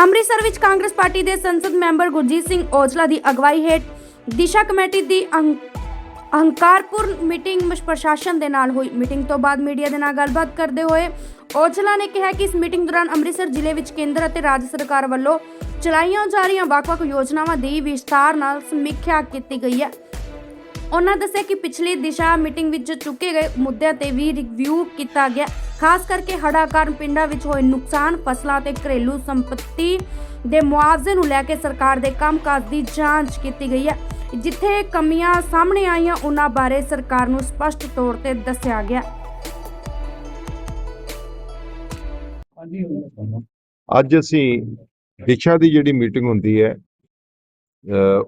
ਅੰਮ੍ਰਿਤਸਰ ਵਿੱਚ ਕਾਂਗਰਸ ਪਾਰਟੀ ਦੇ ਸੰਸਦ ਮੈਂਬਰ ਗੁਰਜੀਤ ਸਿੰਘ ਔਜਲਾ ਦੀ ਅਗਵਾਈ ਹੇਠ ਦਿਸ਼ਾ ਕਮੇਟੀ ਦੀ ਅਹੰ- ਅਹੰਕਾਰਪੁਰ ਮੀਟਿੰਗ ਪ੍ਰਸ਼ਾਸਨ ਦੇ ਨਾਲ ਹੋਈ। ਮੀਟਿੰਗ ਤੋਂ ਬਾਅਦ ਮੀਡੀਆ ਦੇ ਨਾਲ ਗੱਲਬਾਤ ਕਰਦੇ ਹੋਏ ਔਜਲਾ ਨੇ ਕਿਹਾ ਕਿ ਇਸ ਮੀਟਿੰਗ ਦੌਰਾਨ ਅੰਮ੍ਰਿਤਸਰ ਜ਼ਿਲ੍ਹੇ ਵਿੱਚ ਕੇਂਦਰ ਅਤੇ ਰਾਜ ਸਰਕਾਰ ਵੱਲੋਂ ਚਲਾਈਆਂ ਜਾ ਰਹੀਆਂ ਵੱਖ-ਵੱਖ ਯੋਜਨਾਵਾਂ ਦੀ ਵਿਸਥਾਰ ਨਾਲ ਸਮੀਖਿਆ ਕੀਤੀ ਗਈ ਹੈ। ਉਹਨਾਂ ਦੱਸਿਆ ਕਿ ਪਿਛਲੀ ਦਿਸ਼ਾ ਮੀਟਿੰਗ ਵਿੱਚ ਚੁੱਕੇ ਗਏ ਮੁੱਦਿਆਂ ਤੇ ਵੀ ਰਿਵਿਊ ਕੀਤਾ ਗਿਆ। ਖਾਸ ਕਰਕੇ ਹੜ੍ਹਾਂ ਕਾਰਨ ਪਿੰਡਾਂ ਵਿੱਚ ਹੋਏ ਨੁਕਸਾਨ ਫਸਲਾਂ ਤੇ ਘਰੇਲੂ ਸੰਪત્ਤੀ ਦੇ ਮੁਆਵਜ਼ੇ ਨੂੰ ਲੈ ਕੇ ਸਰਕਾਰ ਦੇ ਕੰਮਕਾਜ ਦੀ ਜਾਂਚ ਕੀਤੀ ਗਈ ਹੈ। ਜਿੱਥੇ ਕਮੀਆਂ ਸਾਹਮਣੇ ਆਈਆਂ ਉਹਨਾਂ ਬਾਰੇ ਸਰਕਾਰ ਨੂੰ ਸਪਸ਼ਟ ਤੌਰ ਤੇ ਦੱਸਿਆ ਗਿਆ। ਅੱਜ ਅਸੀਂ ਦਿਸ਼ਾ ਦੀ ਜਿਹੜੀ ਮੀਟਿੰਗ ਹੁੰਦੀ ਹੈ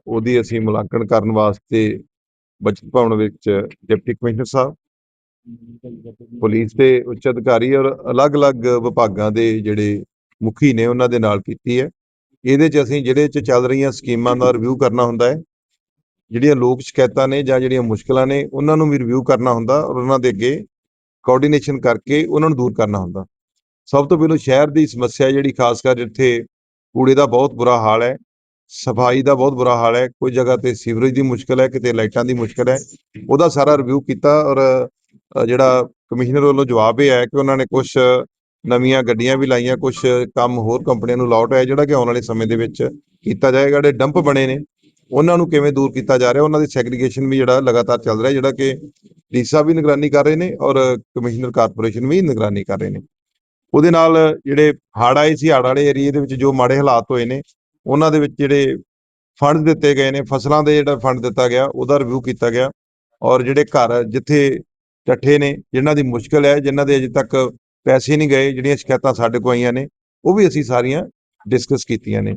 ਉਹਦੀ ਅਸੀਂ ਮੁਲਾਂਕਣ ਕਰਨ ਵਾਸਤੇ ਬਚਤ ਭਵਨ ਵਿੱਚ ਡਿਪਟੀ ਕਮਿਸ਼ਨਰ ਸਾਹਿਬ, ਪੁਲਿਸ ਦੇ ਉੱਚ ਅਧਿਕਾਰੀ ਔਰ ਅਲੱਗ-ਅਲੱਗ ਵਿਭਾਗਾਂ ਦੇ ਜਿਹੜੇ ਮੁਖੀ ਨੇ ਉਹਨਾਂ ਦੇ ਨਾਲ ਕੀਤੀ ਹੈ। ਇਹਦੇ 'ਚ ਅਸੀਂ ਜਿਹੜੇ 'ਚ ਚੱਲ ਰਹੀਆਂ ਸਕੀਮਾਂ ਦਾ ਰਿਵਿਊ ਕਰਨਾ ਹੁੰਦਾ ਹੈ, ਜਿਹੜੀਆਂ ਲੋਕ ਸ਼ਿਕਾਇਤਾਂ ਨੇ ਜਾਂ ਜਿਹੜੀਆਂ ਮੁਸ਼ਕਲਾਂ ਨੇ, ਉਹਨਾਂ ਨੂੰ ਵੀ ਰਿਵਿਊ ਕਰਨਾ ਹੁੰਦਾ ਔਰ ਉਹਨਾਂ ਦੇ ਅੱਗੇ ਕੋਆਰਡੀਨੇਸ਼ਨ ਕਰਕੇ ਉਹਨਾਂ ਨੂੰ ਦੂਰ ਕਰਨਾ ਹੁੰਦਾ। ਸਭ ਤੋਂ ਪਹਿਲਾਂ ਸ਼ਹਿਰ ਦੀ ਸਮੱਸਿਆ ਜਿਹੜੀ ਖਾਸ ਕਰ ਜਿੱਥੇ ਕੂੜੇ ਦਾ ਬਹੁਤ ਬੁਰਾ ਹਾਲ ਹੈ ਸਫ਼ਾਈ ਦਾ ਬਹੁਤ ਬੁਰਾ ਹਾਲ ਹੈ ਕੋਈ ਜਗ੍ਹਾ ਤੇ ਸੀਵਰੇਜ ਦੀ ਮੁਸ਼ਕਲ ਹੈ ਕਿਤੇ ਲਾਈਟਾਂ ਦੀ ਮੁਸ਼ਕਲ ਹੈ ਉਹਦਾ ਸਾਰਾ ਰਿਵਿਊ ਕੀਤਾ ਔਰ ਅ, ਜਿਹੜਾ ਕਮਿਸ਼ਨਰ ਵੱਲੋਂ ਜਵਾਬ ਇਹ ਆਇਆ ਕਿ ਉਹਨਾਂ ਨੇ ਕੁਝ ਨਵੀਆਂ ਗੱਡੀਆਂ ਵੀ ਲਾਈਆਂ ਕੁਝ ਕੰਮ ਹੋਰ ਕੰਪਨੀਆਂ ਨੂੰ ਲਾਟ ਹੈ ਜਿਹੜਾ ਕਿ ਆਉਣ ਵਾਲੇ ਸਮੇਂ ਦੇ ਵਿੱਚ ਕੀਤਾ ਜਾਏਗਾ ਜਿਹੜੇ ਡੰਪ ਬਣੇ ਨੇ ਉਹਨਾਂ ਨੂੰ ਕਿਵੇਂ ਦੂਰ ਕੀਤਾ ਜਾ ਰਿਹਾ ਉਹਨਾਂ ਦੀ ਸੈਗਰੀਗੇਸ਼ਨ ਵੀ ਜਿਹੜਾ ਲਗਾਤਾਰ ਚੱਲ ਰਿਹਾ ਜਿਹੜਾ ਕਿ ਡੀਸਾ ਵੀ ਨਿਗਰਾਨੀ ਕਰ ਰਹੇ ਨੇ ਔਰ ਕਮਿਸ਼ਨਰ ਕਾਰਪੋਰੇਸ਼ਨ ਵੀ ਨਿਗਰਾਨੀ ਕਰ ਰਹੇ ਨੇ। ਉਹਦੇ ਨਾਲ ਜਿਹੜੇ ਹੜ੍ਹ ਆਏ ਸੀ ਹੜ੍ਹ ਵਾਲੇ ਏਰੀਏ ਦੇ ਵਿੱਚ ਜੋ ਮਾੜੇ ਹਾਲਾਤ ਹੋਏ ਨੇ ਉਹਨਾਂ ਦੇ ਵਿੱਚ ਜਿਹੜੇ ਫੰਡ ਦਿੱਤੇ ਗਏ ਨੇ, ਫਸਲਾਂ ਦੇ ਜਿਹੜਾ ਫੰਡ ਦਿੱਤਾ ਗਿਆ, ਉਹਦਾ ਰਿਵਿਊ ਕੀਤਾ ਗਿਆ ਔਰ ਜਿਹੜੇ ਘਰ ਜਿੱਥੇ ਟੱਠੇ ਨੇ, ਜਿਨ੍ਹਾਂ ਦੀ ਮੁਸ਼ਕਲ ਹੈ, ਜਿਨ੍ਹਾਂ ਦੇ ਅਜੇ ਤੱਕ ਪੈਸੇ ਨਹੀਂ ਗਏ, ਜਿਹੜੀਆਂ ਸ਼ਿਕਾਇਤਾਂ ਸਾਡੇ ਕੋਲ ਆਈਆਂ ਨੇ, ਉਹ ਵੀ ਅਸੀਂ ਸਾਰੀਆਂ ਡਿਸਕਸ ਕੀਤੀਆਂ ਨੇ।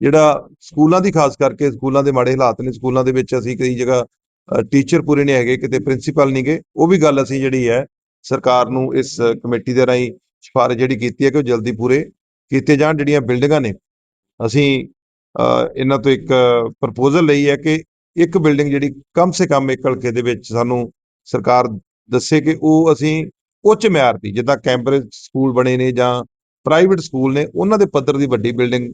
ਜਿਹੜਾ ਸਕੂਲਾਂ ਦੀ ਖਾਸ ਕਰਕੇ, ਸਕੂਲਾਂ ਦੇ ਮਾੜੇ ਹਾਲਾਤ ਨੇ, ਸਕੂਲਾਂ ਦੇ ਵਿੱਚ ਅਸੀਂ ਕਈ ਜਗ੍ਹਾ ਟੀਚਰ ਪੂਰੇ ਨਹੀਂ ਹੈਗੇ, ਕਿਤੇ ਪ੍ਰਿੰਸੀਪਲ ਨਹੀਂ ਗਏ, ਉਹ ਵੀ ਗੱਲ ਅਸੀਂ ਜਿਹੜੀ ਹੈ, ਸਰਕਾਰ ਨੂੰ ਇਸ ਕਮੇਟੀ ਦੇ ਰਾਹੀਂ ਸਿਫਾਰਿਸ਼ ਜਿਹੜੀ ਕੀਤੀ ਹੈ ਕਿ ਉਹ ਜਲਦੀ ਪੂਰੇ ਕੀਤੇ ਜਾਣ, ਜਿਹੜੀਆਂ ਬਿਲਡਿੰਗਾਂ ਨੇ ਅਸੀਂ ਇਹਨਾਂ ਤੋਂ ਇੱਕ ਪ੍ਰਪੋਜ਼ਲ ਲਈ ਹੈ ਕਿ ਇੱਕ ਬਿਲਡਿੰਗ ਜਿਹੜੀ ਕਮ ਸੇ ਕਮ ਇੱਕ ਹਲਕੇ ਦੇ ਵਿੱਚ ਸਾਨੂੰ ਸਰਕਾਰ ਦੱਸੇ ਕਿ ਉਹ ਅਸੀਂ ਉੱਚ ਮਿਆਰ ਦੀ, ਜਿੱਦਾਂ ਕੈਂਬਰਿਜ ਸਕੂਲ ਬਣੇ ਨੇ ਜਾਂ ਪ੍ਰਾਈਵੇਟ ਸਕੂਲ ਨੇ, ਉਹਨਾਂ ਦੇ ਪੱਧਰ ਦੀ ਵੱਡੀ ਬਿਲਡਿੰਗ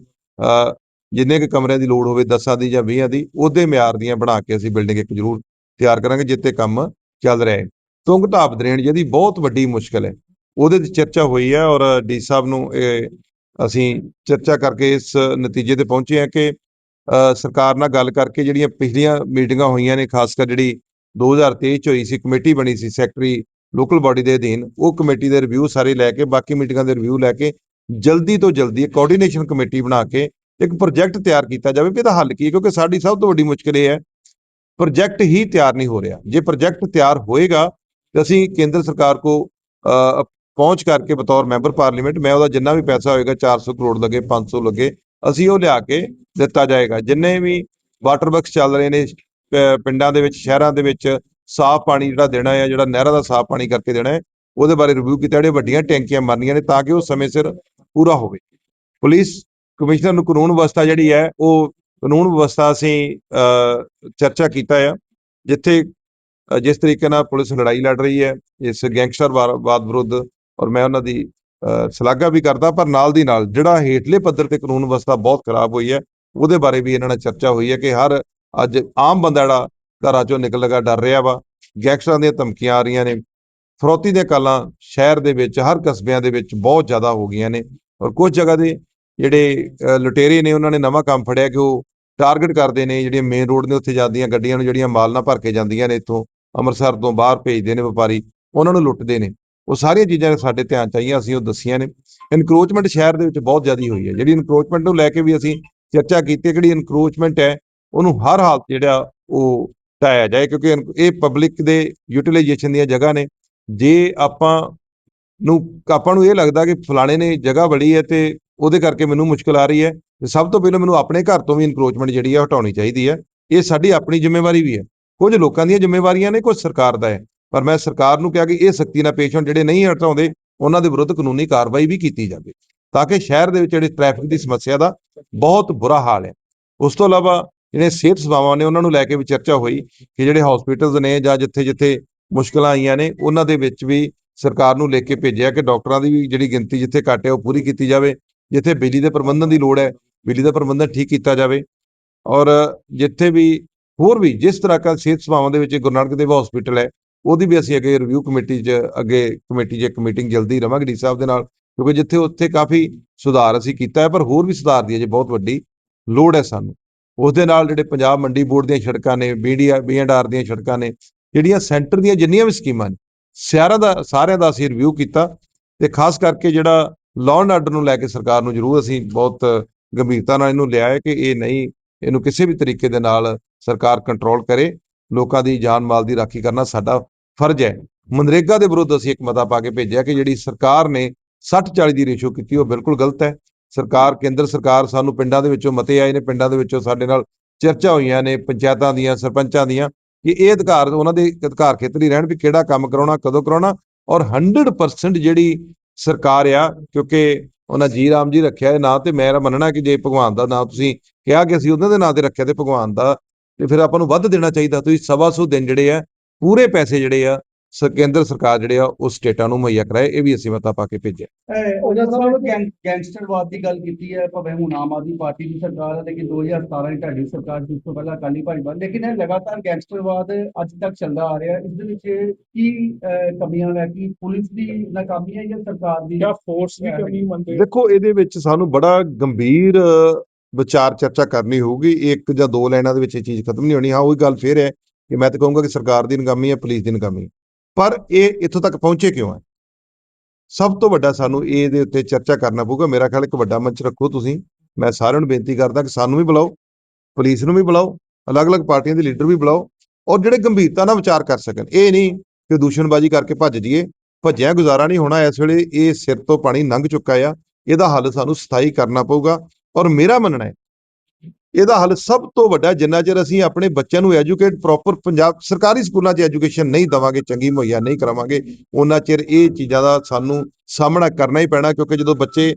ਜਿੰਨੇ ਕੁ ਕਮਰਿਆਂ ਦੀ ਲੋੜ ਹੋਵੇ 10 ਦੀ ਜਾਂ 20 ਦੀ, ਉਹਦੇ ਮਿਆਰ ਦੀਆਂ ਬਣਾ ਕੇ ਅਸੀਂ ਬਿਲਡਿੰਗ ਇੱਕ ਜ਼ਰੂਰ ਤਿਆਰ ਕਰਾਂਗੇ ਜਿੱਤੇ ਕੰਮ ਚੱਲ ਰਿਹਾ ਹੈ। ਤੁੰਗ ਧਾਪ ਡਰੇਨ ਜਿਹਦੀ ਬਹੁਤ ਵੱਡੀ ਮੁਸ਼ਕਲ ਹੈ, ਉਹਦੇ ਤੇ ਚਰਚਾ ਹੋਈ ਹੈ ਔਰ ਡੀ ਸਾਹਿਬ ਨੂੰ ਇਹ ਅਸੀਂ ਚਰਚਾ ਕਰਕੇ ਇਸ ਨਤੀਜੇ ਤੇ ਪਹੁੰਚੇ ਹਾਂ ਕਿ ਸਰਕਾਰ ਨਾਲ ਗੱਲ ਕਰਕੇ ਜਿਹੜੀਆਂ ਪਿਛਲੀਆਂ ਮੀਟਿੰਗਾਂ ਹੋਈਆਂ ਨੇ, ਖਾਸ ਕਰ ਜਿਹੜੀ 2023 ਚ ਹੋਈ ਸੀ, ਕਮੇਟੀ ਬਣੀ ਸੀ ਸੈਕਟਰੀ ਲੋਕਲ ਬਾਡੀ ਦੇ ਅਧੀਨ, ਉਹ ਕਮੇਟੀ ਦੇ ਰਿਵਿਊ ਸਾਰੇ ਲੈ ਕੇ, ਬਾਕੀ ਮੀਟਿੰਗਾਂ ਦੇ ਰਿਵਿਊ ਲੈ ਕੇ, ਜਲਦੀ ਤੋਂ ਜਲਦੀ ਕੋਆਰਡੀਨੇਸ਼ਨ ਕਮੇਟੀ ਬਣਾ ਕੇ, ਇੱਕ ਪ੍ਰੋਜੈਕਟ ਤਿਆਰ ਕੀਤਾ ਜਾਵੇ, ਵੀ ਇਹਦਾ ਹੱਲ ਕੀ ਹੈ, ਕਿਉਂਕਿ ਸਾਡੀ ਸਭ ਤੋਂ ਵੱਡੀ ਮੁਸ਼ਕਲ ਇਹ ਹੈ ਪ੍ਰੋਜੈਕਟ ਹੀ ਤਿਆਰ ਨਹੀਂ ਹੋ ਰਿਹਾ। ਜੇ ਪ੍ਰੋਜੈਕਟ ਤਿਆਰ ਹੋਏਗਾ, ਤਾਂ ਅਸੀਂ ਕੇਂਦਰ ਸਰਕਾਰ ਕੋ ਪਹੁੰਚ ਕਰਕੇ ਬਤੌਰ ਮੈਂਬਰ ਪਾਰਲੀਮੈਂਟ, ਮੈਂ ਉਹਦਾ ਜਿੰਨਾ ਵੀ ਪੈਸਾ ਹੋਏਗਾ 400 ਕਰੋੜ ਲੱਗੇ 500 ਲੱਗੇ, ਅਸੀਂ ਉਹ ਲਿਆ ਕੇ ਦਿੱਤਾ ਜਾਏਗਾ। ਜਿੰਨੇ ਵੀ ਵਾਟਰ ਬਕਸ ਚੱਲ ਰਹੇ ਨੇ ਪਿੰਡਾਂ ਦੇ ਵਿੱਚ, ਸ਼ਹਿਰਾਂ ਦੇ ਵਿੱਚ, ਸਾਫ਼ ਪਾਣੀ ਜਿਹੜਾ ਦੇਣਾ ਹੈ, ਜਿਹੜਾ ਨਹਿਰਾਂ ਦਾ ਸਾਫ਼ ਪਾਣੀ ਕਰਕੇ ਦੇਣਾ ਹੈ, ਉਹਦੇ ਬਾਰੇ ਰਿਵਿਊ ਕੀਤਾ ਜਿਹੜੇ ਵੱਡੀਆਂ ਟੈਂਕੀਆਂ ਮਰਨੀਆਂ ਨੇ, ਤਾਂ ਕਿ ਉਹ ਸਮੇਂ ਸਿਰ ਪੂਰਾ ਹੋਵੇ। ਪੁਲਿਸ ਕਮਿਸ਼ਨਰ ਨੂੰ ਕਾਨੂੰਨ ਵਿਵਸਥਾ ਜਿਹੜੀ ਹੈ, ਉਹ ਕਾਨੂੰਨ ਵਿਵਸਥਾ ਅਸੀਂ ਚਰਚਾ ਕੀਤਾ ਆ, ਜਿੱਥੇ ਜਿਸ ਤਰੀਕੇ ਨਾਲ ਪੁਲਿਸ ਲੜਾਈ ਲੜ ਰਹੀ ਹੈ, ਇਸ ਗੈਂਗਸਟਰਵਾਦ ਵਿਰੁੱਧ ਔਰ ਮੈਂ ਉਹਨਾਂ ਦੀ ਸ਼ਲਾਘਾ ਵੀ ਕਰਦਾ, ਪਰ ਨਾਲ ਦੀ ਨਾਲ ਜਿਹੜਾ ਹੇਠਲੇ ਪੱਧਰ ਤੇ ਕਾਨੂੰਨ ਵਿਵਸਥਾ ਬਹੁਤ ਖਰਾਬ ਹੋਈ ਹੈ, ਉਹਦੇ ਬਾਰੇ ਵੀ ਇਹਨਾਂ ਨਾਲ ਚਰਚਾ ਹੋਈ ਹੈ ਕਿ ਹਰ ਅੱਜ ਆਮ ਬੰਦਾ ਜਿਹੜਾ ਘਰਾਂ ਚੋਂ ਨਿਕਲ ਲਗਾ ਡਰ ਰਿਹਾ ਵਾ, ਗੈਂਗਸਟਰਾਂ ਦੀਆਂ ਧਮਕੀਆਂ ਆ ਰਹੀਆਂ ਨੇ, ਫਰੋਤੀ ਦੀਆਂ ਕਾਲਾਂ ਸ਼ਹਿਰ ਦੇ ਵਿੱਚ, ਹਰ ਕਸਬਿਆਂ ਦੇ ਵਿੱਚ ਬਹੁਤ ਜ਼ਿਆਦਾ ਹੋ ਗਈਆਂ ਨੇ, ਔਰ ਕੁਝ ਜਗ੍ਹਾ ਦੇ ਜਿਹੜੇ ਲੁਟੇਰੇ ਨੇ ਉਹਨਾਂ ਨੇ ਨਵਾਂ ਕੰਮ ਫੜਿਆ ਕਿ ਉਹ ਟਾਰਗੇਟ ਕਰਦੇ ਨੇ, ਜਿਹੜੀਆਂ ਮੇਨ ਰੋਡ ਨੇ ਉੱਥੇ ਜਾਂਦੀਆਂ ਗੱਡੀਆਂ ਨੂੰ ਜਿਹੜੀਆਂ ਮਾਲ ਨਾਲ ਭਰ ਕੇ ਜਾਂਦੀਆਂ ਨੇ ਇੱਥੋਂ, ਅੰਮ੍ਰਿਤਸਰ ਤੋਂ ਬਾਹਰ ਭੇਜਦੇ ਨੇ ਵਪਾਰੀ, ਉਹਨਾਂ ਨੂੰ ਲੁੱਟਦੇ ਨੇ। ਉਹ ਸਾਰੀਆਂ ਚੀਜ਼ਾਂ ਸਾਡੇ ਧਿਆਨ ਚ ਆਈਆਂ, ਅਸੀਂ ਉਹ ਦੱਸੀਆਂ ਨੇ। ਇਨਕਰੋਚਮੈਂਟ ਸ਼ਹਿਰ ਦੇ ਵਿੱਚ ਬਹੁਤ ਜ਼ਿਆਦੀ ਹੋਈ ਹੈ। ਜਿਹੜੀ ਇਨਕਰੋਚਮੈਂਟ ਨੂੰ ਲੈ ਕੇ ਵੀ ਅਸੀਂ ਚਰਚਾ ਕੀਤੀ ਹੈ ਕਿ ਜਿਹੜੀ ਇਨਕਰੋਚਮੈਂਟ ਹੈ, ਉਹਨੂੰ ਹਰ ਹਾਲਤ ਜਿਹੜਾ ਉਹ ਢਾਇਆ ਜਾਏ, ਕਿਉਂਕਿ ਇਨ- ਇਹ ਪਬਲਿਕ ਦੇ ਯੂਟਿਲਾਈਜੇਸ਼ਨ ਦੀਆਂ ਜਗ੍ਹਾ ਨੇ। ਜੇ ਆਪਾਂ ਨੂੰ ਆਪਾਂ ਨੂੰ ਇਹ ਲੱਗਦਾ ਕਿ ਫਲਾਣੇ ਨੇ ਜਗ੍ਹਾ ਬੜੀ ਹੈ ਤੇ ਉਹਦੇ ਕਰਕੇ ਮੈਨੂੰ ਮੁਸ਼ਕਲ ਆ ਰਹੀ ਹੈ, ਤੇ ਸਭ ਤੋਂ ਪਹਿਲਾਂ ਮੈਨੂੰ ਆਪਣੇ ਘਰ ਤੋਂ ਵੀ ਇਨਕਰੋਚਮੈਂਟ ਜਿਹੜੀ ਹੈ ਹਟਾਉਣੀ ਚਾਹੀਦੀ ਹੈ। ਇਹ ਸਾਡੀ ਆਪਣੀ ਜ਼ਿੰਮੇਵਾਰੀ ਵੀ ਹੈ। ਕੁਝ ਲੋਕਾਂ ਦੀਆਂ ਜ਼ਿੰਮੇਵਾਰੀਆਂ ਨੇ, ਕੁਝ ਸਰਕਾਰ ਦਾ ਹੈ। ਪਰ ਮੈਂ ਸਰਕਾਰ ਨੂੰ ਕਿਹਾ ਕਿ ਇਹ ਸਖਤੀ ਨਾਲ ਪੇਸ਼ ਹੋਣ, ਜਿਹੜੇ ਨਹੀਂ ਹਟਾਉਂਦੇ, ਉਹਨਾਂ ਦੇ ਵਿਰੁੱਧ ਕਾਨੂੰਨੀ ਕਾਰਵਾਈ ਵੀ ਕੀਤੀ ਜਾਵੇ, ਤਾਂ ਕਿ ਸ਼ਹਿਰ ਦੇ ਵਿੱਚ ਜਿਹੜੀ ਟ੍ਰੈਫਿਕ ਦੀ ਸਮੱਸਿਆ ਦਾ ਬਹੁਤ ਬੁਰਾ ਹਾਲ ਹੈ। ਉਸ ਤੋਂ ਇਲਾਵਾ ਜਿਹੜੇ ਸਿਹਤ ਸੇਵਾਵਾਂ ਨੇ, ਉਹਨਾਂ ਨੂੰ ਲੈ ਕੇ ਵੀ ਚਰਚਾ ਹੋਈ ਕਿ ਜਿਹੜੇ ਹਸਪੀਟਲਸ ਨੇ ਜਾਂ ਜਿੱਥੇ ਜਿੱਥੇ ਮੁਸ਼ਕਲਾਂ ਆਈਆਂ ਨੇ, ਉਹਨਾਂ ਦੇ ਵਿੱਚ ਵੀ ਸਰਕਾਰ ਨੂੰ ਲਿਖ ਕੇ ਭੇਜਿਆ ਕਿ ਡਾਕਟਰਾਂ ਦੀ ਵੀ ਜਿਹੜੀ ਗਿਣਤੀ ਜਿੱਥੇ ਘੱਟ ਹੈ, ਉਹ ਪੂਰੀ ਕੀਤੀ ਜਾਵੇ, ਜਿੱਥੇ ਬਿਜਲੀ ਦੇ ਪ੍ਰਬੰਧਨ ਦੀ ਲੋੜ ਹੈ, ਬਿਜਲੀ ਦਾ ਪ੍ਰਬੰਧਨ ਠੀਕ ਕੀਤਾ ਜਾਵੇ। ਔਰ ਜਿੱਥੇ ਵੀ ਹੋਰ ਵੀ, ਜਿਸ ਤਰ੍ਹਾਂ ਦਾ ਸਿਹਤ ਸੇਵਾਵਾਂ ਦੇ ਵਿੱਚ ਗੁਰੂ ਨਾਨਕ ਦੇਵ ਹਸਪੀਟਲ ਹੈ ਉਹਦੀ ਵੀ ਅਸੀਂ ਅੱਗੇ ਰਿਵਿਊ ਕਮੇਟੀ 'ਚ ਅੱਗੇ ਕਮੇਟੀ 'ਚ ਇੱਕ ਮੀਟਿੰਗ ਜਲਦੀ ਰਵਾਂਗੇ ਡੀ ਸਾਹਿਬ ਦੇ ਨਾਲ, ਕਿਉਂਕਿ ਜਿੱਥੇ ਉੱਥੇ ਕਾਫੀ ਸੁਧਾਰ ਅਸੀਂ ਕੀਤਾ ਹੈ, ਪਰ ਹੋਰ ਵੀ ਸੁਧਾਰ ਦੀ ਅਜੇ ਬਹੁਤ ਵੱਡੀ ਲੋੜ ਹੈ ਸਾਨੂੰ। ਉਸ ਦੇ ਨਾਲ ਜਿਹੜੇ ਪੰਜਾਬ ਮੰਡੀ ਬੋਰਡ ਦੀਆਂ ਸੜਕਾਂ ਨੇ ਬੀਡੀਆ ਬੀਐਨਆਰ ਦੀਆਂ ਸੜਕਾਂ ਨੇ, ਜਿਹੜੀਆਂ ਸੈਂਟਰ ਦੀਆਂ ਜਿੰਨੀਆਂ ਵੀ ਸਕੀਮਾਂ ਨੇ ਸਾਰਿਆਂ ਦਾ ਸਾਰਿਆਂ ਦਾ ਅਸੀਂ ਰਿਵਿਊ ਕੀਤਾ ਤੇ ਖਾਸ ਕਰਕੇ ਜਿਹੜਾ ਲਾਅ ਐਂਡ ਆਰਡਰ ਨੂੰ ਲੈ ਕੇ ਸਰਕਾਰ ਨੂੰ ਜ਼ਰੂਰ ਅਸੀਂ ਬਹੁਤ ਗੰਭੀਰਤਾ ਨਾਲ ਇਹਨੂੰ ਲਿਆ ਹੈ ਕਿ ਇਹ ਨਹੀਂ, ਇਹਨੂੰ ਕਿਸੇ ਵੀ ਤਰੀਕੇ ਦੇ ਨਾਲ ਸਰਕਾਰ ਕੰਟਰੋਲ ਕਰੇ। ਲੋਕਾਂ ਦੀ ਜਾਨ ਮਾਲ ਦੀ ਰਾਖੀ ਕਰਨਾ ਸਾਡਾ ਫਰਜ਼ ਹੈ। ਮਨਰੇਗਾ ਦੇ ਵਿਰੁੱਧ ਅਸੀਂ ਇੱਕ ਮਤਾ ਪਾ ਕੇ ਭੇਜਿਆ ਕਿ ਜਿਹੜੀ ਸਰਕਾਰ ਨੇ 60 40 ਦੀ ਰੇਸ਼ੋ ਕੀਤੀ, ਉਹ ਬਿਲਕੁਲ ਗਲਤ ਹੈ। ਸਰਕਾਰ, ਕੇਂਦਰ ਸਰਕਾਰ ਸਾਨੂੰ ਪਿੰਡਾਂ ਦੇ ਵਿੱਚੋਂ ਮਤੇ ਆਏ ਨੇ, ਪਿੰਡਾਂ ਦੇ ਵਿੱਚੋਂ ਸਾਡੇ ਨਾਲ ਚਰਚਾ ਹੋਈਆਂ ਨੇ, ਪੰਚਾਇਤਾਂ ਦੀਆਂ, ਸਰਪੰਚਾਂ ਦੀਆਂ, ਕਿ ਇਹ ਅਧਿਕਾਰ, ਉਹਨਾਂ ਦੇ ਅਧਿਕਾਰ ਖੇਤਰ ਹੀ ਰਹਿਣ ਵੀ ਕਿਹੜਾ ਕੰਮ ਕਰਾਉਣਾ, ਕਦੋਂ ਕਰਾਉਣਾ ਔਰ 100% ਜਿਹੜੀ ਸਰਕਾਰ ਆ, ਕਿਉਂਕਿ ਉਹਨਾਂ ਜੀ ਰਾਮ ਜੀ ਰੱਖਿਆ ਇਹ ਨਾਂ ਤੇ ਮੇਰਾ ਮੰਨਣਾ ਕਿ ਜੇ ਭਗਵਾਨ ਦਾ ਨਾਂ ਤੁਸੀਂ ਕਿਹਾ ਕਿ ਅਸੀਂ ਉਹਨਾਂ ਦੇ ਨਾਂ ਤੇ ਰੱਖਿਆ ਤੇ ਭਗਵਾਨ ਦਾ ਤੇ ਫਿਰ ਆਪਾਂ ਨੂੰ ਵੱਧ ਦੇਣਾ ਚਾਹੀਦਾ। ਤੁਸੀਂ ਸਵਾ ਸੌ ਦਿਨ ਜਿਹੜੇ ਆ ਪੂਰੇ ਪੈਸੇ ਜਿਹੜੇ ਆ ਕੇਂਦਰ ਸਰਕਾਰ ਜਿਹੜੇ ਆ ਉਹ ਸਟੇਟਾਂ ਨੂੰ ਮੁਹੱਈਆ ਕਰਾਏ। ਇਹ ਵੀ ਅਸੀਂ ਮਤਾ ਪਾ ਕੇ ਭੇਜਿਆ। ਉਹਦਾ ਸਾਹਿਬ ਗੈਂਗ- ਗੈਂਗਸਟਰਵਾਦ ਦੀ ਗੱਲ ਕੀਤੀ ਹੈ। ਭਾਵੇਂ ਹੁਣ ਆਮ ਆਦਮੀ ਪਾਰਟੀ ਦੀ ਸਰਕਾਰ ਹੈ ਲੇਕਿਨ 2017 ਦੀ ਤੁਹਾਡੀ ਸਰਕਾਰ ਸੀ ਉਸ ਤੋਂ ਪਹਿਲਾਂ ਅਕਾਲੀ ਭਾਜਪਾ ਲੇਕਿਨ ਇਹ ਲਗਾਤਾਰ ਗੈਂਗਸਟਰਵਾਦ ਅੱਜ ਤੱਕ ਚੱਲਦਾ ਆ ਰਿਹਾ। ਹੈ ਇਸ ਦੇ ਵਿੱਚ ਕੀ ਅਹ, ਕਮੀਆਂ ਹੈ ਕਿ ਪੁਲਿਸ ਦੀ ਨਾਕਾਮੀ ਹੈ ਜਾਂ ਸਰਕਾਰ ਦੀ ਜਾਂ ਫੋਰਸ ਦੀ ਕਮੀ ਮੰਨਦੇ ਹੋ? ਦੇਖੋ ਇਹਦੇ ਵਿੱਚ ਸਾਨੂੰ ਬੜਾ ਗੰਭੀਰ ਵਿਚਾਰ ਚਰਚਾ ਕਰਨੀ ਹੋਊਗੀ, ਇੱਕ ਜਾਂ ਦੋ ਲਾਈਨਾਂ ਦੇ ਵਿੱਚ ਇਹ ਚੀਜ਼ ਖਤਮ ਨਹੀਂ ਹੋਣੀ। ਹਾਂ, ਉਹੀ ਗੱਲ ਫੇਰ ਹੈ ਕਿ ਮੈਂ ਤਾਂ ਕਹੂੰਗਾ ਕਿ ਸਰਕਾਰ ਦੀ ਨਾਕਾਮੀ ਹੈ, ਪੁਲਿਸ ਦੀ ਨਾਕਾਮੀ ਪਰ ਇਹ ਇੱਥੋਂ ਤੱਕ ਪਹੁੰਚੇ ਕਿਉਂ ਹੈ? ਸਭ ਤੋਂ ਵੱਡਾ ਸਾਨੂੰ ਇਹਦੇ ਉੱਤੇ ਚਰਚਾ ਕਰਨਾ ਪਊਗਾ। ਮੇਰਾ ਖਿਆਲ ਇੱਕ ਵੱਡਾ ਮੰਚ ਰੱਖੋ ਤੁਸੀਂ। ਮੈਂ ਸਾਰਿਆਂ ਨੂੰ ਬੇਨਤੀ ਕਰਦਾ ਕਿ ਸਾਨੂੰ ਵੀ ਬੁਲਾਓ, ਪੁਲਿਸ ਨੂੰ ਵੀ ਬੁਲਾਓ, ਅਲੱਗ-ਅਲੱਗ ਪਾਰਟੀਆਂ ਦੇ ਲੀਡਰ ਵੀ ਬੁਲਾਓ ਔਰ ਜਿਹੜੇ ਗੰਭੀਰਤਾ ਨਾਲ ਵਿਚਾਰ ਕਰ ਸਕਣ। ਇਹ ਨਹੀਂ ਕਿ ਦੂਸ਼ਣਬਾਜ਼ੀ ਕਰਕੇ ਭੱਜ ਜਾਈਏ। ਭੱਜਿਆ ਗੁਜ਼ਾਰਾ ਨਹੀਂ ਹੋਣਾ। ਇਸ ਵੇਲੇ ਇਹ ਸਿਰ ਤੋਂ ਪਾਣੀ ਲੰਘ ਚੁੱਕਾ ਆ। ਇਹਦਾ ਹੱਲ ਸਾਨੂੰ ਸਥਾਈ ਕਰਨਾ ਪਊਗਾ। ਔਰ ਮੇਰਾ ਮੰਨਣਾ ਹੈ, ਇਹਦਾ ਹੱਲ ਸਭ ਤੋਂ ਵੱਡਾ ਜਿੰਨਾ ਚਿਰ ਅਸੀਂ ਆਪਣੇ ਬੱਚਿਆਂ ਨੂੰ ਐਜੂਕੇਟ ਪ੍ਰੋਪਰ ਪੰਜਾਬ ਸਰਕਾਰੀ ਸਕੂਲਾਂ 'ਚ ਐਜੂਕੇਸ਼ਨ ਨਹੀਂ ਦਵਾਂਗੇ, ਚੰਗੀ ਮੁਹੱਈਆ ਨਹੀਂ ਕਰਾਵਾਂਗੇ ਉਹਨਾਂ ਚਿਰ ਇਹ ਚੀਜ਼ਾਂ ਦਾ ਸਾਨੂੰ ਸਾਹਮਣਾ ਕਰਨਾ ਹੀ ਪੈਣਾ, ਕਿਉਂਕਿ ਜਦੋਂ ਬੱਚੇ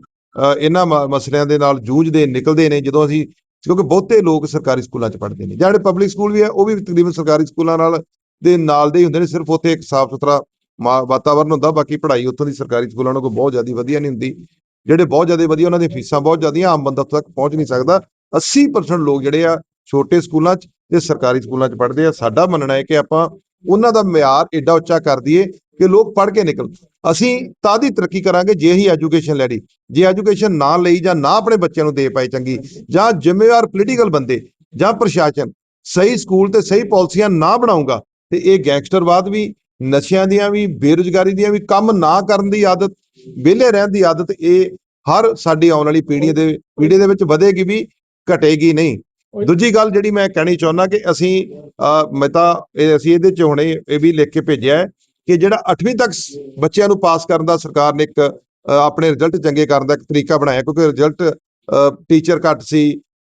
ਇਹਨਾਂ ਮ- ਮਸਲਿਆਂ ਦੇ ਨਾਲ ਜੂਝਦੇ ਨਿਕਲਦੇ ਨੇ, ਜਦੋਂ ਅਸੀਂ, ਕਿਉਂਕਿ ਬਹੁਤੇ ਲੋਕ ਸਰਕਾਰੀ ਸਕੂਲਾਂ 'ਚ ਪੜ੍ਹਦੇ ਨੇ, ਜਿਹੜੇ ਪਬਲਿਕ ਸਕੂਲ ਵੀ ਹੈ, ਉਹ ਵੀ ਤਕਰੀਬਨ ਸਰਕਾਰੀ ਸਕੂਲਾਂ ਨਾਲ ਦੇ ਨਾਲ ਦੇ ਹੀ ਹੁੰਦੇ ਨੇ, ਸਿਰਫ ਉੱਥੇ ਇੱਕ ਸਾਫ਼ ਸੁਥਰਾ ਮਾ- ਵਾਤਾਵਰਨ ਹੁੰਦਾ, ਬਾਕੀ ਪੜ੍ਹਾਈ ਉੱਥੋਂ ਦੀ ਸਰਕਾਰੀ ਸਕੂਲਾਂ ਨਾਲੋਂ ਕੋਈ ਬਹੁਤ ਜ਼ਿਆਦਾ ਵਧੀਆ ਨਹੀਂ ਹੁੰਦੀ। ਜਿਹੜੇ ਬਹੁਤ ਜ਼ਿਆਦਾ ਵਧੀਆ ਉਹਨਾਂ ਦੀਆਂ ਫੀਸਾਂ ਬਹੁਤ ਜ਼ਿਆਦੀਆਂ, ਆਮ ਬੰਦਾ ਤੱਕ ਪਹੁੰਚ ਨਹੀਂ ਸਕਦਾ। 80% ਲੋਕ ਜਿਹੜੇ ਆ, ਛੋਟੇ ਸਕੂਲਾਂ 'ਚ ਤੇ ਸਰਕਾਰੀ ਸਕੂਲਾਂ 'ਚ ਪੜ੍ਹਦੇ ਆ। ਸਾਡਾ ਮੰਨਣਾ ਹੈ ਕਿ ਆਪਾਂ ਉਹਨਾਂ ਦਾ ਮਿਆਰ ਐਡਾ ਉੱਚਾ ਕਰ ਦਈਏ ਕਿ ਲੋਕ ਪੜ੍ਹ ਕੇ ਨਿਕਲ ਅਸੀਂ ਤਾਂ ਦੀ ਤਰੱਕੀ ਕਰਾਂਗੇ ਜੇ ਹੀ ਐਜੂਕੇਸ਼ਨ ਲੈਣੀ ਜੇ ਐਜੂਕੇਸ਼ਨ ਨਾ ਲਈ ਜਾਂ ਨਾ ਆਪਣੇ ਬੱਚਿਆਂ ਨੂੰ ਦੇ ਪਾਏ ਚੰਗੀ, ਜਾਂ ਜ਼ਿੰਮੇਵਾਰ ਪੋਲੀਟੀਕਲ ਬੰਦੇ ਜਾਂ ਪ੍ਰਸ਼ਾਸਨ ਸਹੀ ਸਕੂਲ ਤੇ ਸਹੀ ਪਾਲਿਸੀਆਂ ਨਾ ਬਣਾਉਂਗਾ ਤੇ ਇਹ ਗੈਂਗਸਟਰਵਾਦ ਵੀ ਨਸ਼ਿਆਂ ਦੀਆਂ ਵੀ ਬੇਰੁਜ਼ਗਾਰੀ ਦੀਆਂ ਵੀ ਕੰਮ ਨਾ ਕਰਨ ਦੀ ਆਦਤ ਵਿਹਲੇ ਰਹਿਣ ਦੀ ਆਦਤ ਇਹ ਹਰ ਸਾਡੀ ਆਉਣ ਵਾਲੀ ਪੀੜ੍ਹੀ ਦੇ ਪੀੜ੍ਹੀ ਦੇ ਵਿੱਚ ਵਧੇਗੀ ਵੀ ਘਟੇਗੀ ਨਹੀਂ। ਦੂਜੀ ਗੱਲ ਜਿਹੜੀ ਮੈਂ ਕਹਿਣੀ ਚਾਹੁੰਦਾ ਕਿ ਅਸੀਂ ਮੈਂ ਤਾਂ ਇਹ ਅਸੀਂ ਇਹਦੇ ਚ ਹੁਣੇ ਇਹ ਵੀ ਲਿਖ ਕੇ ਭੇਜਿਆ ਹੈ ਕਿ ਜਿਹੜਾ 8ਵੀਂ ਤੱਕ ਬੱਚਿਆਂ ਨੂੰ ਪਾਸ ਕਰਨ ਦਾ ਸਰਕਾਰ ਨੇ ਇੱਕ ਆਪਣੇ ਰਿਜ਼ਲਟ ਚੰਗੇ ਕਰਨ ਦਾ ਇੱਕ ਤਰੀਕਾ ਬਣਾਇਆ ਕਿਉਂਕਿ ਰਿਜ਼ਲਟ ਟੀਚਰ ਘੱਟ ਸੀ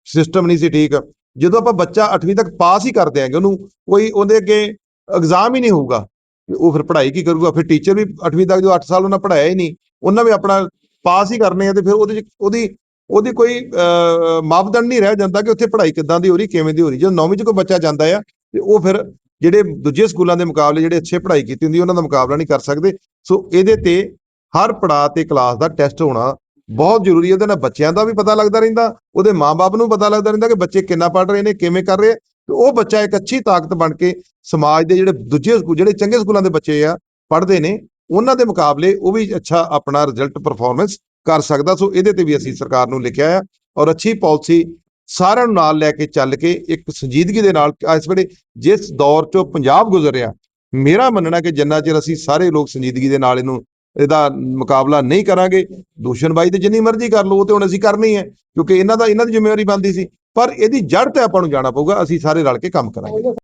ਸਿਸਟਮ ਨਹੀਂ ਸੀ ਠੀਕ। ਜਦੋਂ ਆਪਾਂ ਬੱਚਾ 8ਵੀਂ ਤੱਕ ਪਾਸ ਹੀ ਕਰ ਦਿਆਂਗੇ ਉਹਨੂੰ ਕੋਈ ਉਹਦੇ ਅੱਗੇ ਐਗਜ਼ਾਮ ਹੀ ਨਹੀਂ ਹੋਊਗਾ। ਉਹ ਫਿਰ ਪੜ੍ਹਾਈ ਕੀ ਕਰੂਗਾ? ਫਿਰ ਟੀਚਰ ਵੀ 8ਵੀਂ ਤੱਕ ਜੋ 8 ਸਾਲ ਉਹਨਾਂ ਪੜ੍ਹਾਇਆ ਹੀ ਨਹੀਂ, ਉਹਨਾਂ ਵੀ ਆਪਣਾ ਪਾਸ ਹੀ ਕਰਨੇ ਆ ਤੇ ਫਿਰ ਉਹਦੇ ਚ ਉਹਦੀ ਉਹਦੀ ਕੋਈ ਮਾਪਦੰਡ ਨਹੀਂ ਰਹਿ ਜਾਂਦਾ ਕਿ ਉੱਥੇ ਪੜ੍ਹਾਈ ਕਿੱਦਾਂ ਦੀ ਹੋ ਰਹੀ, ਕਿਵੇਂ ਦੀ ਹੋ ਰਹੀ। ਜਦੋਂ 9ਵੀਂ ਚ ਕੋਈ ਬੱਚਾ ਜਾਂਦਾ ਆ ਤੇ ਉਹ ਫਿਰ ਜਿਹੜੇ ਦੂਜੇ ਸਕੂਲਾਂ ਦੇ ਮੁਕਾਬਲੇ ਜਿਹੜੇ ਅੱਛੇ ਪੜ੍ਹਾਈ ਕੀਤੀ ਹੁੰਦੀ, ਉਹਨਾਂ ਦਾ ਮੁਕਾਬਲਾ ਨਹੀਂ ਕਰ ਸਕਦੇ। ਸੋ ਇਹਦੇ ਤੇ ਹਰ ਪੜਾਅ ਤੇ ਕਲਾਸ ਦਾ ਟੈਸਟ ਹੋਣਾ ਬਹੁਤ ਜ਼ਰੂਰੀ ਹੈ। ਉਹਦੇ ਨਾਲ ਬੱਚਿਆਂ ਦਾ ਵੀ ਪਤਾ ਲੱਗਦਾ ਰਹਿੰਦਾ, ਉਹਦੇ ਮਾਪੇ ਨੂੰ ਪਤਾ ਲੱਗਦਾ ਰਹਿੰਦਾ ਕਿ ਬੱਚੇ ਕਿੰਨਾ ਪੜ੍ਹ ਰਹੇ ਨੇ, ਕਿਵੇਂ ਕਰ ਰਹੇ ਆ। ਤੇ ਉਹ ਬੱਚਾ ਇੱਕ ਅੱਛੀ ਤਾਕਤ ਬਣ ਕੇ ਸਮਾਜ ਦੇ ਜਿਹੜੇ ਦੂਜੇ ਸਕੂਲ ਜਿਹੜੇ ਚੰਗੇ ਸਕੂਲਾਂ ਦੇ ਬੱਚੇ ਆ, ਪੜ੍ਹਦੇ ਨੇ, ਉਹਨਾਂ ਦੇ ਮੁਕਾਬਲੇ ਉਹ ਵੀ ਅੱਛਾ ਆਪਣਾ ਰਿਜ਼ਲਟ ਪਰਫਾਰਮੈਂਸ ਕਰ ਸਕਦਾ। ਸੋ ਇਹਦੇ ਤੇ ਵੀ ਅਸੀਂ ਸਰਕਾਰ ਨੂੰ ਲਿਖਿਆ ਆ ਔਰ ਅੱਛੀ ਪਾਲਿਸੀ ਸਾਰਿਆਂ ਨੂੰ ਨਾਲ ਲੈ ਕੇ ਚੱਲ ਕੇ ਇੱਕ ਸੰਜੀਦਗੀ ਦੇ ਨਾਲ ਇਸ ਵੇਲੇ ਜਿਸ ਦੌਰ ਚੋਂ ਪੰਜਾਬ ਗੁਜ਼ਰ ਰਿਹਾ, ਮੇਰਾ ਮੰਨਣਾ ਕਿ ਜਿੰਨਾ ਚਿਰ ਅਸੀਂ ਸਾਰੇ ਲੋਕ ਸੰਜੀਦਗੀ ਦੇ ਨਾਲ ਇਹਨੂੰ, ਇਹਦਾ ਮੁਕਾਬਲਾ ਨਹੀਂ ਕਰਾਂਗੇ, ਦੂਸ਼ਣਬਾਜ਼ੀ ਤੇ ਜਿੰਨੀ ਮਰਜ਼ੀ ਕਰ ਲਓ, ਉਹ ਤੇ ਹੁਣ ਅਸੀਂ ਕਰਨੀ ਹੈ, ਕਿਉਂਕਿ ਇਹਨਾਂ ਦਾ, ਇਹਨਾਂ ਦੀ ਜ਼ਿੰਮੇਵਾਰੀ ਬਣਦੀ ਸੀ। ਪਰ ਇਹਦੀ ਜੜ ਤੇ ਆਪਾਂ ਨੂੰ ਜਾਣਾ ਪਊਗਾ ਅਸੀਂ ਸਾਰੇ ਰਲ ਕੇ ਕੰਮ ਕਰਾਂਗੇ।